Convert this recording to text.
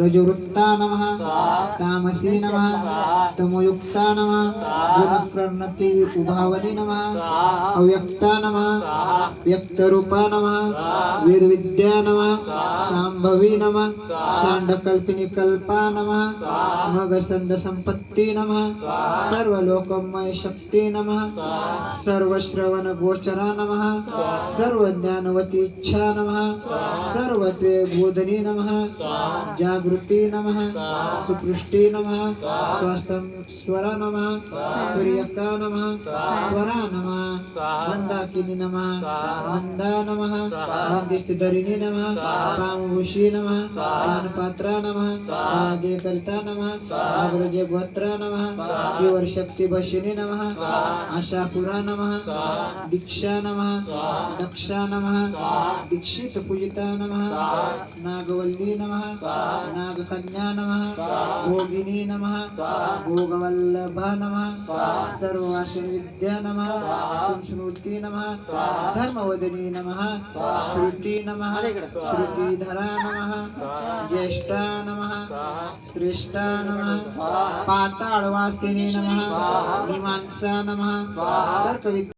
रजोवृत्ता नमः तामसी नमः तमोयुक्ता नमः गुणप्रणति उभावनी नमः अव्यक्ता नमः व्यक्तरूपा नमः वेदविद्या नमः शाम्भवी नमः शाण्डकल्पिनी कल्पा नमः मगसन्द संपत्ती नमः सर्वलोकमय शक्ती नमः सर्वश्रवण गोचरा नमः सर्वज्ञानवती इच्छा नमः सर्वत्वे बोधनी नमः जागृती नमः। सुपृष्टी नमः। स्वास्थ्यं स्वर नमः। तुर्यका नमः। स्वरा नमः। मंदाकिनी नमः। मंदा नमः। मंदिष्टधरिणी नमः। पामभूषी नमः। दानपात्रा नमः। दानदेयकरिता नमः। अग्रजे गोत्रा नमः। त्रिवर्शक्ति भशिनी नमः। आशापुरा नमः। दीक्षा नमः। दक्षा नमः। दीक्षित पूजिता नमः। नागवल्ली नमः। नागकन्या नमः भोगिनी नमः भोगवल्लभा नमः सर्ववासविद्या नमः संस्मृती नमः धर्मवदनी नमः श्रुती नमः श्रुतिधरा नमः ज्येष्ठा नमः श्रेष्ठा नमः पाताळवासिनी नमः मीमांसा नमः तर्कविद्या